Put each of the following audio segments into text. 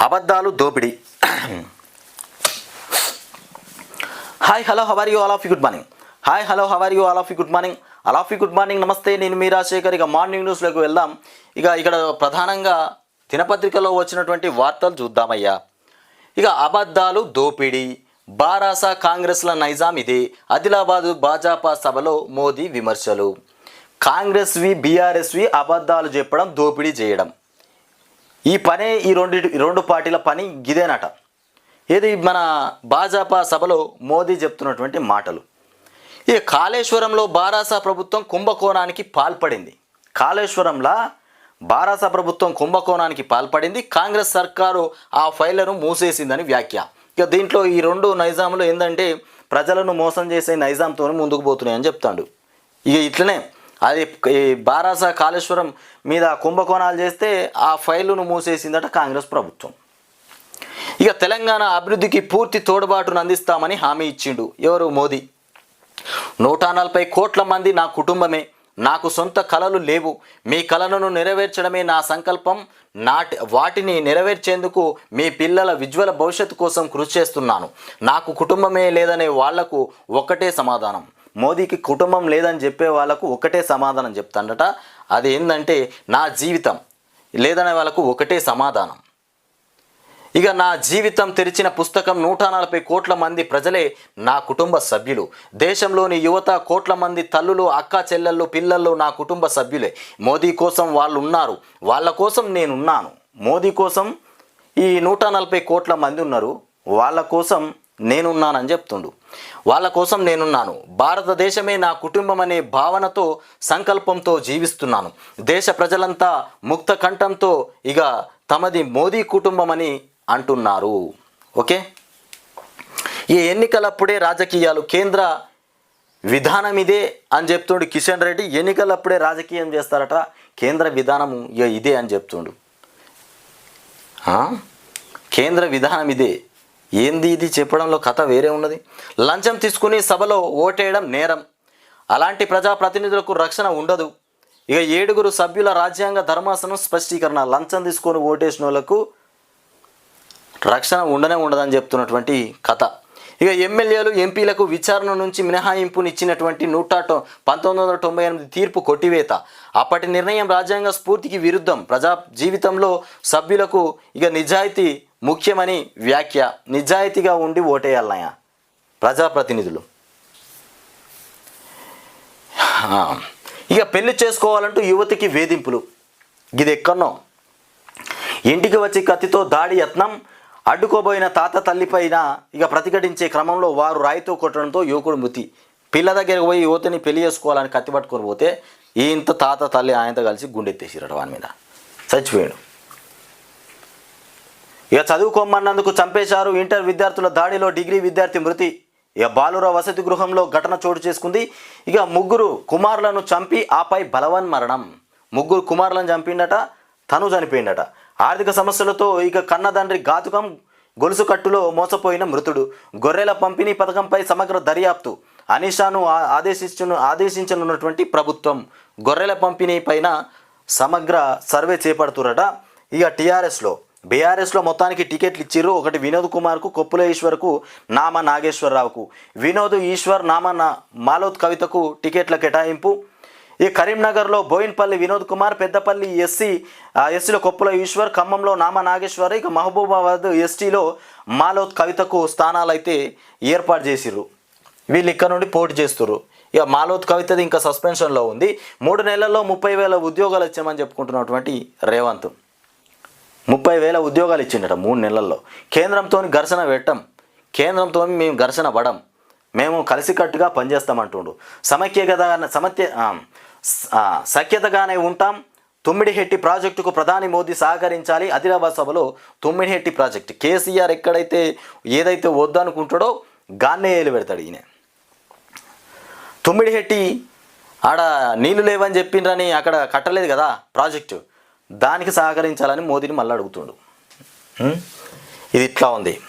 అబద్ధాలు దోపిడీ. Hi hello how are you all of good morning hi hello how are you all of good morning all of good morning నమస్తే నేను మీ రాజశేఖర్. ఇక morning న్యూస్లోకి వెళ్దాం. ఇక ఇక్కడ ప్రధానంగా దినపత్రికలో వచ్చినటువంటి వార్తలు చూద్దామయ్యా. ఇక అబద్ధాలు దోపిడీ. బారాసా కాంగ్రెస్ల నైజాం ఇది. ఆదిలాబాదు భాజపా సభలో మోదీ విమర్శలు. కాంగ్రెస్వి బీఆర్ఎస్వి అబద్ధాలు చెప్పడం దోపిడీ చేయడం. ఈ పనే ఈ రెండు రెండు పార్టీల పని గిదేనట. ఇది మన భాజపా సభలో మోదీ చెప్తున్నటువంటి మాటలు. ఈ కాళేశ్వరంలో బారాసా ప్రభుత్వం కుంభకోణానికి పాల్పడింది. కాళేశ్వరంలో బారాసా ప్రభుత్వం కుంభకోణానికి పాల్పడింది. కాంగ్రెస్ సర్కారు ఆ ఫైళ్ళను మూసేసిందని వ్యాఖ్య. ఇక దీంట్లో ఈ రెండు నైజాములు ఏంటంటే ప్రజలను మోసం చేసే నైజాంతో ముందుకు పోతున్నాయని చెప్తాడు. ఇక ఇట్లనే అది ఈ బారాస కాళేశ్వరం మీద కుంభకోణాలు చేస్తే ఆ ఫైలును మూసేసిందట కాంగ్రెస్ ప్రభుత్వం. ఇక తెలంగాణ అభివృద్ధికి పూర్తి తోడ్బాటును అందిస్తామని హామీ ఇచ్చిండు ఎవరు మోదీ? నూట నలభై కోట్ల మంది నా కుటుంబమే నాకు సొంత కళలు లేవు మీ కళలను నెరవేర్చడమే నా సంకల్పం నాటి వాటిని నెరవేర్చేందుకు మీ పిల్లల విజ్వల భవిష్యత్తు కోసం కృషి చేస్తున్నాను. నాకు కుటుంబమే లేదనే వాళ్ళకు ఒక్కటే సమాధానం. మోదీకి కుటుంబం లేదని చెప్పే వాళ్ళకు ఒకటే సమాధానం చెప్తాడట. అది ఏంటంటే నా జీవితం లేదనే వాళ్ళకు ఒకటే సమాధానం. ఇక నా జీవితం తెరిచిన పుస్తకం నూట నలభై కోట్ల మంది ప్రజలే నా కుటుంబ సభ్యులు. దేశంలోని యువత కోట్ల మంది తల్లులు అక్క చెల్లెళ్ళు పిల్లలు నా కుటుంబ సభ్యులే. మోదీ కోసం వాళ్ళు ఉన్నారు వాళ్ళ కోసం నేనున్నాను. మోదీ కోసం ఈ నూట నలభై కోట్ల మంది ఉన్నారు. వాళ్ళ కోసం నేనున్నానని చెప్తుండు. వాళ్ళ కోసం నేనున్నాను. భారతదేశమే నా కుటుంబం అనే భావనతో సంకల్పంతో జీవిస్తున్నాను. దేశ ప్రజలంతా ముక్త కంఠంతో ఇక తమది మోదీ కుటుంబం అని అంటున్నారు. ఓకే? ఈ ఎన్నికలప్పుడే రాజకీయాలు కేంద్ర విధానం ఇదే అని చెప్తుండు కిషన్ రెడ్డి. ఎన్నికలప్పుడే రాజకీయం చేస్తారట కేంద్ర విధానము ఇదే అని చెప్తుండు. కేంద్ర విధానం ఇదే ఏంది ఇది? చెప్పడంలో కథ వేరే ఉన్నది. లంచం తీసుకుని సభలో ఓటేయడం నేరం. అలాంటి ప్రజాప్రతినిధులకు రక్షణ ఉండదు. ఇక ఏడుగురు సభ్యుల రాజ్యాంగ ధర్మాసనం స్పష్టీకరణ. లంచం తీసుకొని ఓటేసిన వాళ్ళకు రక్షణ ఉండనే ఉండదని చెప్తున్నటువంటి కథ. ఇక ఎమ్మెల్యేలు ఎంపీలకు విచారణ నుంచి మినహాయింపునిచ్చినటువంటి నూట పంతొమ్మిది వందల తొంభై ఎనిమిది తీర్పు కొట్టివేత. అప్పటి నిర్ణయం రాజ్యాంగ స్ఫూర్తికి విరుద్ధం. ప్రజా జీవితంలో సభ్యులకు ఇక నిజాయితీ ముఖ్యమని వ్యాఖ్య నిజాయితీగా ఉండి ఓటేయాలయ ప్రజాప్రతినిధులు ఇక పెళ్ళి చేసుకోవాలంటూ యువతికి వేధింపులు. ఇది ఎక్కడో ఇంటికి వచ్చి కత్తితో దాడి యత్నం అడ్డుకోబోయిన తాత తల్లిపైన ఇక ప్రతిఘటించే క్రమంలో వారు రాయితో కొట్టడంతో యువకుడు మృతి. పిల్ల దగ్గరకు పోయి యువతిని పెళ్ళి చేసుకోవాలని కత్తి పట్టుకొని పోతే ఈ ఇంత తాత తల్లి ఆయనతో కలిసి గుండెత్తేసిరట వాని మీద. చచ్చిపోయాడు. ఇక చదువుకోమన్నందుకు చంపేశారు ఇంటర్ విద్యార్థుల దాడిలో డిగ్రీ విద్యార్థి మృతి. ఇక బాలుర వసతి గృహంలో ఘటన చోటు చేసుకుంది. ఇక ముగ్గురు కుమారులను చంపి ఆపై బలవన్ మరణం. ముగ్గురు కుమారులను చంపిండట తను చనిపోయిండట. ఆర్థిక సమస్యలతో ఇక కన్నదండ్రి ఘాతుకం గొలుసు కట్టులో మోసపోయిన మృతుడు. గొర్రెల పంపిణీ పథకంపై సమగ్ర దర్యాప్తు అనిషాను ఆదేశించను ఆదేశించనున్నటువంటి ప్రభుత్వం గొర్రెల పంపిణీ పైన సమగ్ర సర్వే చేపడుతురట ఇక టీఆర్ఎస్లో బీఆర్ఎస్లో మొత్తానికి టికెట్లు ఇచ్చిర్రు. ఒకటి వినోద్ కుమార్కు కొప్పుల ఈశ్వర్కు నామ నాగేశ్వరరావుకు. వినోద్ ఈశ్వర్ నామ నా మాలోత్ కవితకు టికెట్ల కేటాయింపు. ఈ కరీంనగర్లో బోయిన్పల్లి వినోద్ కుమార్ పెద్దపల్లి ఎస్సీ ఎస్సీలో కొప్పుల ఈశ్వర్ ఖమ్మంలో నామ నాగేశ్వర్ ఇక మహబూబాబాద్ ఎస్టీలో మాలోత్ కవితకు స్థానాలు అయితే ఏర్పాటు చేసిర్రు. వీళ్ళు ఇక్కడ నుండి పోటీ చేస్తున్నారు ఇక మాలోత్ కవితది ఇంకా సస్పెన్షన్లో ఉంది. మూడు నెలల్లో ముప్పై వేల ఉద్యోగాలు ఇచ్చామని చెప్పుకుంటున్నటువంటి రేవంత్. ముప్పై వేల ఉద్యోగాలు ఇచ్చిండట మూడు నెలల్లో. కేంద్రంతో ఘర్షణ పెట్టం. కేంద్రంతో మేము ఘర్షణ పడం. మేము కలిసికట్టుగా పనిచేస్తామంటుండు. సమైక్యత సమత్య సఖ్యతగానే ఉంటాం. తుమ్మిడిహెట్టి ప్రాజెక్టుకు ప్రధాని మోదీ సహకరించాలి. ఆదిలాబాద్ సభలో తుమ్మిడిహెట్టి ప్రాజెక్టు. కేసీఆర్ ఎక్కడైతే ఏదైతే వద్దనుకుంటాడో గాన్నేయలు పెడతాడు ఈయన. తుమ్మిడిహెట్టి ఆడ నీళ్ళు లేవని చెప్పిండ్రని అక్కడ కట్టలేదు కదా ప్రాజెక్టు. దానికి సహకరించాలని మోదీని మళ్ళీ అడుగుతుండు. ఇది ఇట్లా ఉంది.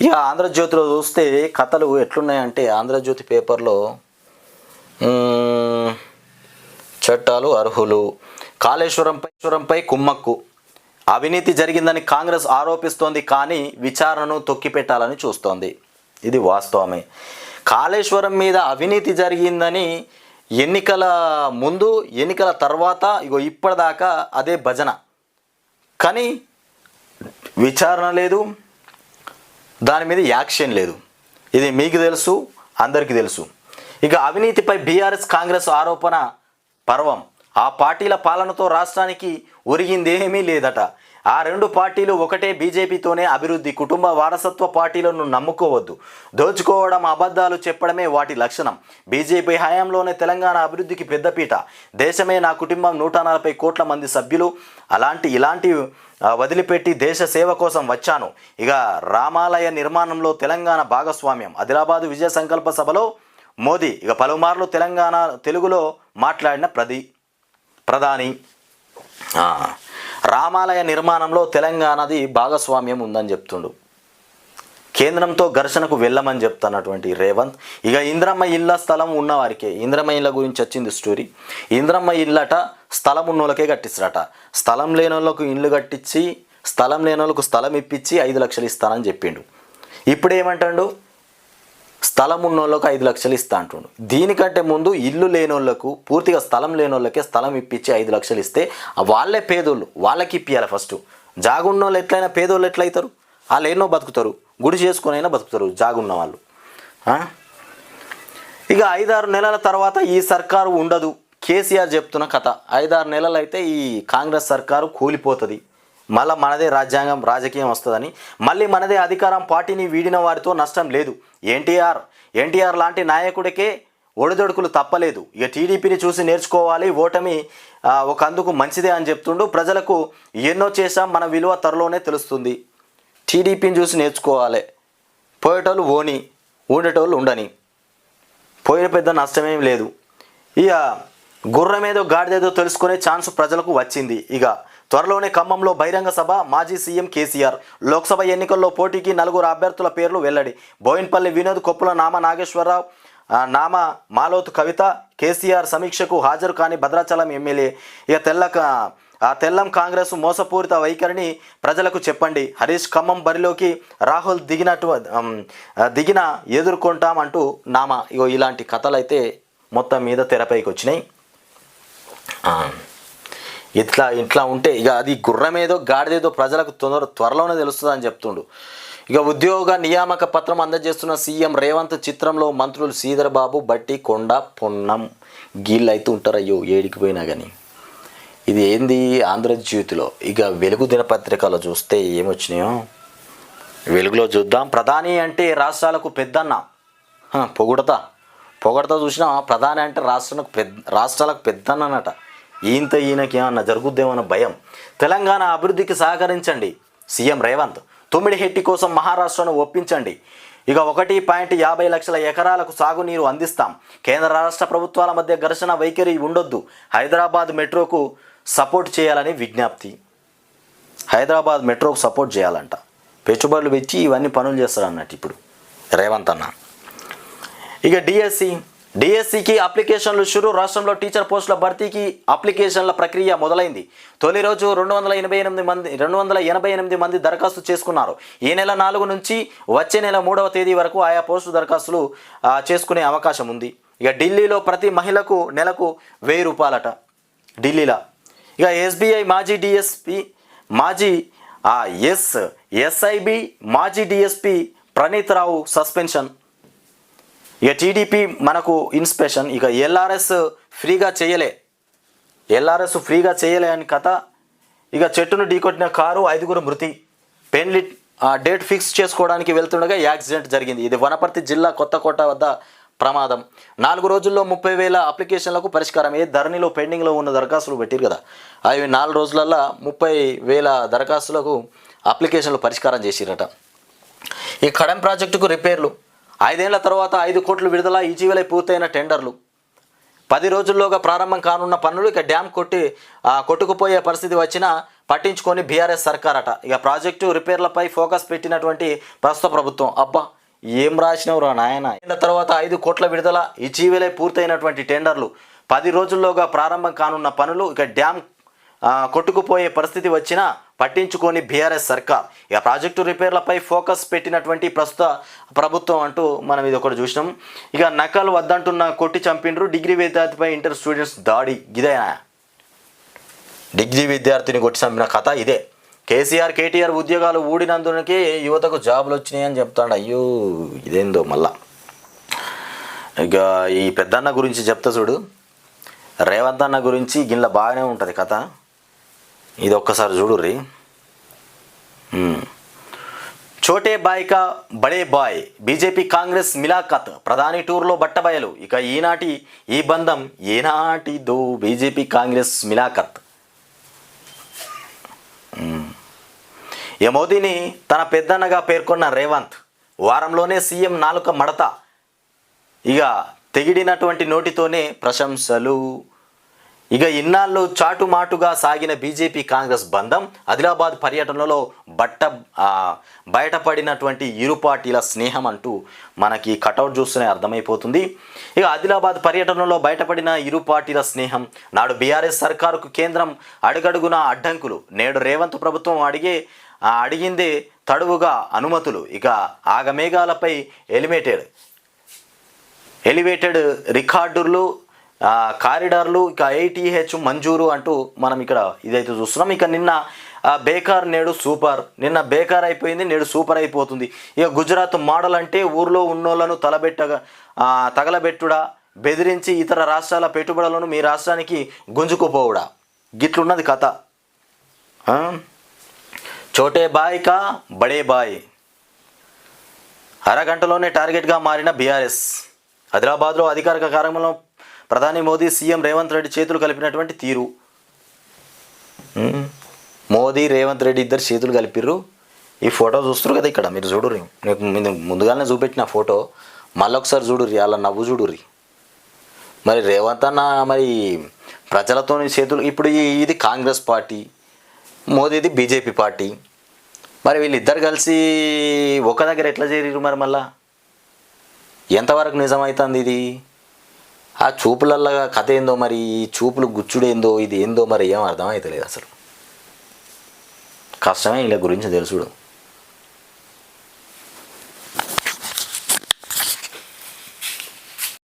ఇక ఆంధ్రజ్యోతిలో చూస్తే కథలు ఎట్లున్నాయంటే ఆంధ్రజ్యోతి పేపర్లో చట్టాలు అర్హులు. కాళేశ్వరంపై పై కుమ్మక్కు. అవినీతి జరిగిందని కాంగ్రెస్ ఆరోపిస్తోంది కానీ విచారణను తొక్కిపెట్టాలని చూస్తోంది. ఇది వాస్తవమే. కాళేశ్వరం మీద అవినీతి జరిగిందని ఎన్నికల ముందు ఎన్నికల తర్వాత ఇగో ఇప్పటిదాకా అదే భజన. కానీ విచారణ లేదు దాని మీద యాక్షన్ లేదు. ఇది మీకు తెలుసు అందరికీ తెలుసు. ఇక అవినీతిపై బీఆర్ఎస్ కాంగ్రెస్ ఆరోపణ పర్వం. ఆ పార్టీల పాలనతో రాష్ట్రానికి ఒరిగిందేమీ లేదట. ఆ రెండు పార్టీలు ఒకటే బీజేపీతోనే అభివృద్ధి కుటుంబ వారసత్వ పార్టీలను నమ్ముకోవద్దు. దోచుకోవడం అబద్ధాలు చెప్పడమే వాటి లక్షణం. బీజేపీ హయాంలోనే తెలంగాణ అభివృద్ధికి పెద్దపీట దేశమే నా కుటుంబం నూట నలభై కోట్ల మంది సభ్యులు. అలాంటి ఇలాంటి వదిలిపెట్టి దేశ సేవ కోసం వచ్చాను. ఇక రామాలయ నిర్మాణంలో తెలంగాణ భాగస్వామ్యం. ఆదిలాబాద్ విజయ సంకల్ప సభలో మోదీ ఇక పలుమార్లు తెలంగాణ తెలుగులో మాట్లాడిన ప్రది ప్రధాని. రామాలయ నిర్మాణంలో తెలంగాణది భాగస్వామ్యం ఉందని చెప్తుండు. కేంద్రంతో ఘర్షణకు వెళ్ళమని చెప్తున్నటువంటి రేవంత్ ఇక ఇంద్రమ్మ ఇళ్ళ స్థలం ఉన్నవారికే ఇంద్రమ్మ ఇళ్ళ గురించి వచ్చింది స్టోరీ. ఇంద్రమ్మ ఇళ్ళట స్థలం ఉన్నోళ్ళకే కట్టిస్తారట. స్థలం లేని వాళ్ళకు ఇల్లు కట్టించి స్థలం లేని వాళ్ళకు స్థలం ఇప్పించి ఐదు లక్షలు ఇస్తానని చెప్పిండు. ఇప్పుడు ఏమంటాడు స్థలం ఉన్నోళ్ళకు ఐదు లక్షలు ఇస్తా అంటుండు. దీనికంటే ముందు ఇల్లు లేనోళ్ళకు పూర్తిగా స్థలం లేనోళ్ళకే స్థలం ఇప్పించి ఐదు లక్షలు ఇస్తే వాళ్ళే పేదోళ్ళు వాళ్ళకి ఇప్పియాలి ఫస్ట్. జాగున్నోళ్ళు ఎట్లయినా పేదోళ్ళు ఎట్లయితారు? వాళ్ళు ఎన్నో బతుకుతారు? గుడి చేసుకొని అయినా బతుకుతారు జాగున్న వాళ్ళు ఇక ఐదారు నెలల తర్వాత ఈ సర్కారు ఉండదు. కేసీఆర్ చెప్తున్న కథ. ఐదారు నెలలు అయితే ఈ కాంగ్రెస్ సర్కారు కూలిపోతుంది. మళ్ళీ మనదే రాజ్యాంగం రాజకీయం వస్తుందని. మళ్ళీ మనదే అధికారం పార్టీని వీడిన వారితో నష్టం లేదు. ఎన్టీఆర్ ఎన్టీఆర్ లాంటి నాయకుడికే ఒడిదొడుకులు తప్పలేదు. ఇక టీడీపీని చూసి నేర్చుకోవాలి ఓటమి ఒక అందుకు మంచిదే అని చెప్తుండు. ప్రజలకు ఎన్నో చేశాం మన విలువ త్వరలోనే తెలుస్తుంది. టీడీపీని చూసి నేర్చుకోవాలి. పోయేటోళ్ళు ఓని ఉండేటోళ్ళు ఉండని. పోయిన పెద్ద నష్టమేం లేదు. ఇక గుర్రం ఏదో గాడిదేదో తెలుసుకునే ఛాన్స్ ప్రజలకు వచ్చింది. ఇక త్వరలోనే ఖమ్మంలో బహిరంగ సభ మాజీ సీఎం కేసీఆర్. లోక్సభ ఎన్నికల్లో పోటీకి నలుగురు అభ్యర్థుల పేర్లు వెల్లడి. బోయిన్పల్లి వినోద్ కొప్పుల నామ నాగేశ్వరరావు నామ మాలోతు కవిత కేసీఆర్ సమీక్షకు హాజరు కాని భద్రాచలం ఎమ్మెల్యే. ఇక తెల్ల ఆ తెల్లం కాంగ్రెస్ మోసపూరిత వైఖరిని ప్రజలకు చెప్పండి. హరీష్ ఖమ్మం బరిలోకి రాహుల్ దిగినట్టు దిగిన ఎదుర్కొంటాం అంటూ నామ. ఇగో ఇలాంటి కథలు అయితే మొత్తం మీద తెరపైకి వచ్చినాయి. ఇట్లా ఇట్లా ఉంటే ఇక అది గుర్రమేదో గాడిదేదో ప్రజలకు తొందర త్వరలోనే తెలుస్తుందని చెప్తుండు. ఇక ఉద్యోగ నియామక పత్రం అందజేస్తున్న సీఎం రేవంత్ చిత్రంలో మంత్రులు శ్రీధర్ బాబు బట్టి కొండ పొన్నం గీళ్ళు అయితే ఉంటారు అయ్యో ఏడికి పోయినా కానీ ఇది ఏంది ఆంధ్రజ్యోతిలో ఇక వెలుగు దినపత్రికలో చూస్తే ఏమొచ్చినాయో? వెలుగులో చూద్దాం. ప్రధాని అంటే రాష్ట్రాలకు పెద్దన్న. హ, పొగుడతా. పొగడతా చూసినా ప్రధాని అంటే రాష్ట్రాలకు పెద్ద రాష్ట్రాలకు పెద్దన్ననట. ఈయంత ఈయనకి ఏమన్నా జరుగుద్దేమన్న భయం. తెలంగాణ అభివృద్ధికి సహకరించండి సీఎం రేవంత్. తొమ్మిడి హెట్టి కోసం మహారాష్ట్రను ఒప్పించండి. ఇక ఒకటి పాయింట్ యాభై లక్షల ఎకరాలకు సాగునీరు అందిస్తాం. కేంద్ర రాష్ట్ర ప్రభుత్వాల మధ్య ఘర్షణ వైఖరి ఉండొద్దు. హైదరాబాద్ మెట్రోకు సపోర్ట్ చేయాలని విజ్ఞప్తి. హైదరాబాద్ మెట్రోకు సపోర్ట్ చేయాలంట. పెట్టుబడులు పెంచి ఇవన్నీ పనులు చేస్తారు అన్నట్టు ఇప్పుడు రేవంత్ అన్న. ఇక డిఎస్సి డిఎస్సికి అప్లికేషన్లు షురు. రాష్ట్రంలో టీచర్ పోస్టుల భర్తీకి అప్లికేషన్ల ప్రక్రియ మొదలైంది. తొలి రోజు రెండు వందల ఎనభై ఎనిమిది మంది రెండు వందల ఎనభై ఎనిమిది మంది దరఖాస్తు చేసుకున్నారు. ఈ నెల నాలుగు నుంచి వచ్చే నెల మూడవ తేదీ వరకు ఆయా పోస్టు దరఖాస్తులు చేసుకునే అవకాశం ఉంది. ఇక ఢిల్లీలో ప్రతి మహిళకు నెలకు వెయ్యి రూపాయలట. ఢిల్లీలో. ఇక ఎస్బీఐ మాజీ డిఎస్పి మాజీ ఎస్ ఎస్ఐబి మాజీ డిఎస్పి ప్రణీత్ రావు సస్పెన్షన్. ఇక టీడీపీ మనకు ఇన్స్పిరేషన్ ఇక ఎల్ఆర్ఎస్ ఫ్రీగా చేయలే. ఎల్ఆర్ఎస్ ఫ్రీగా చేయలే అని కథ. ఇక చెట్టును ఢీకొట్టిన కారు ఐదుగురు మృతి. పెన్లి డేట్ ఫిక్స్ చేసుకోవడానికి వెళ్తుండగా యాక్సిడెంట్ జరిగింది. ఇది వనపర్తి జిల్లా కొత్తకోట వద్ద ప్రమాదం. నాలుగు రోజుల్లో ముప్పై వేల అప్లికేషన్లకు పరిష్కారం ఏ ధరణిలో పెండింగ్లో ఉన్న దరఖాస్తులు పెట్టారు కదా. అవి నాలుగు రోజులల్లో ముప్పై వేల దరఖాస్తులకు అప్లికేషన్లు పరిష్కారం చేసిరట. ఈ కడం ప్రాజెక్టుకు రిపేర్లు. ఐదేళ్ళ తర్వాత ఐదు కోట్లు విడుదల ఇటీవలే పూర్తయిన టెండర్లు. పది రోజుల్లోగా ప్రారంభం కానున్న పనులు ఇక డ్యామ్ కొట్టి ఆ, కొట్టుకుపోయే పరిస్థితి వచ్చినా పట్టించుకొని బీఆర్ఎస్ సర్కార్ అట ఇక ప్రాజెక్టు రిపేర్లపై ఫోకస్ పెట్టినటువంటి ప్రస్తుత ప్రభుత్వం. అబ్బా ఏం రాసినవురా నాయన? ఏళ్ళ తర్వాత ఐదు కోట్ల విడుదల ఇటీవలే పూర్తయినటువంటి టెండర్లు. పది రోజుల్లోగా ప్రారంభం కానున్న పనులు ఇక డ్యామ్ కొట్టుకుపోయే పరిస్థితి వచ్చినా పట్టించుకొని బీఆర్ఎస్ సర్కార్. ఇక ప్రాజెక్టు రిపేర్లపై ఫోకస్ పెట్టినటువంటి ప్రస్తుత ప్రభుత్వం అంటూ మనం ఇది ఒకటి చూసినాం. ఇక నకలు వద్దంటున్న కొట్టి చంపిండ్రు. డిగ్రీ విద్యార్థిపై ఇంటర్ స్టూడెంట్స్ దాడి. ఇదేనా డిగ్రీ విద్యార్థిని కొట్టి చంపిన కథ ఇదే. కేసీఆర్ కేటీఆర్ ఉద్యోగాలు ఊడినందుకే యువతకు జాబులు వచ్చినాయి అని చెప్తాడు. అయ్యో ఇదేందో మళ్ళా. ఇక ఈ పెద్దన్న గురించి చెప్తా చూడు. రేవంత్ అన్న గురించి గిన్నె బాగానే ఉంటుంది కథ. ఇది ఒక్కసారి చూడుర్రి. రీ చోటే బాయ్ కా బడే బాయ్. బీజేపీ కాంగ్రెస్ మిలాఖత్. ప్రధాని టూర్లో బట్టబయలు. ఇక ఈనాటి ఈ బంధం ఏనాటిదో బీజేపీ కాంగ్రెస్ మిలాఖత్. ఏ ఇక మోదీని తన పెద్దన్నగా పేర్కొన్న రేవంత్. వారంలోనే సీఎం నాలుక మడత. ఇక తెగిడినటువంటి నోటితోనే ప్రశంసలు. ఇక ఇన్నాళ్ళు చాటుమాటుగా సాగిన బీజేపీ కాంగ్రెస్ బంధం ఆదిలాబాద్ పర్యటనలో బట్ట బయటపడినటువంటి ఇరు పార్టీల స్నేహం అంటూ మనకి కటౌట్ చూస్తూనే అర్థమైపోతుంది. ఇక ఆదిలాబాద్ పర్యటనలో బయటపడిన ఇరు పార్టీల స్నేహం నాడు బీఆర్ఎస్ సర్కారుకు కేంద్రం అడుగడుగున అడ్డంకులు. నేడు రేవంత్ ప్రభుత్వం అడిగే అడిగిందే తడువుగా అనుమతులు. ఇక ఆగమేఘాలపై ఎలిమేటెడ్ ఎలివేటెడ్ రికార్డులు కారిడార్లు ఇక ఐటీహెచ్ మంజూరు అంటూ మనం ఇక్కడ ఇదైతే చూస్తున్నాం. ఇక నిన్న బేకార్ నేడు సూపర్. నిన్న బేకార్ అయిపోయింది నేడు సూపర్ అయిపోతుంది. ఇక గుజరాత్ మోడల్ అంటే ఊర్లో ఉన్నోళ్ళను తలబెట్టగా తగలబెట్టుడా? బెదిరించి ఇతర రాష్ట్రాల పెట్టుబడులను మీ రాష్ట్రానికి గుంజుకుపోవుడా? గిట్లున్నది కథ. చోటే బాయ్ కా బడే బాయ్. అరగంటలోనే టార్గెట్గా మారిన బీఆర్ఎస్. హైదరాబాద్లో అధికారిక కార్యక్రమంలో ప్రధాని మోదీ సీఎం రేవంత్ రెడ్డి చేతులు కలిపినటువంటి తీరు. మోదీ రేవంత్ రెడ్డి ఇద్దరు చేతులు కలిపిర్రు. ఈ ఫోటో చూస్తారు కదా ఇక్కడ మీరు చూడుర్రి. మీకు మీరు ముందుగానే చూపెట్టిన ఫోటో. మళ్ళొకసారి చూడుర్రి అలా నవ్వు చూడుర్రి. మరి రేవంత్ అన్న మరి ప్రజలతో చేతులు ఇప్పుడు ఇది కాంగ్రెస్ పార్టీ మోదీది బీజేపీ పార్టీ. మరి వీళ్ళిద్దరు కలిసి ఒక దగ్గర ఎట్లా చేరిరు మరి మళ్ళా? ఎంతవరకు నిజమవుతుంది ఇది? ఆ చూపులల్లో కథ ఏందో మరి ఈ చూపులు గుచ్చుడేందో ఇది ఏందో మరి ఏం అర్థమవుతలేదు అసలు. కష్టమే వీళ్ళ గురించి తెలుసుడు.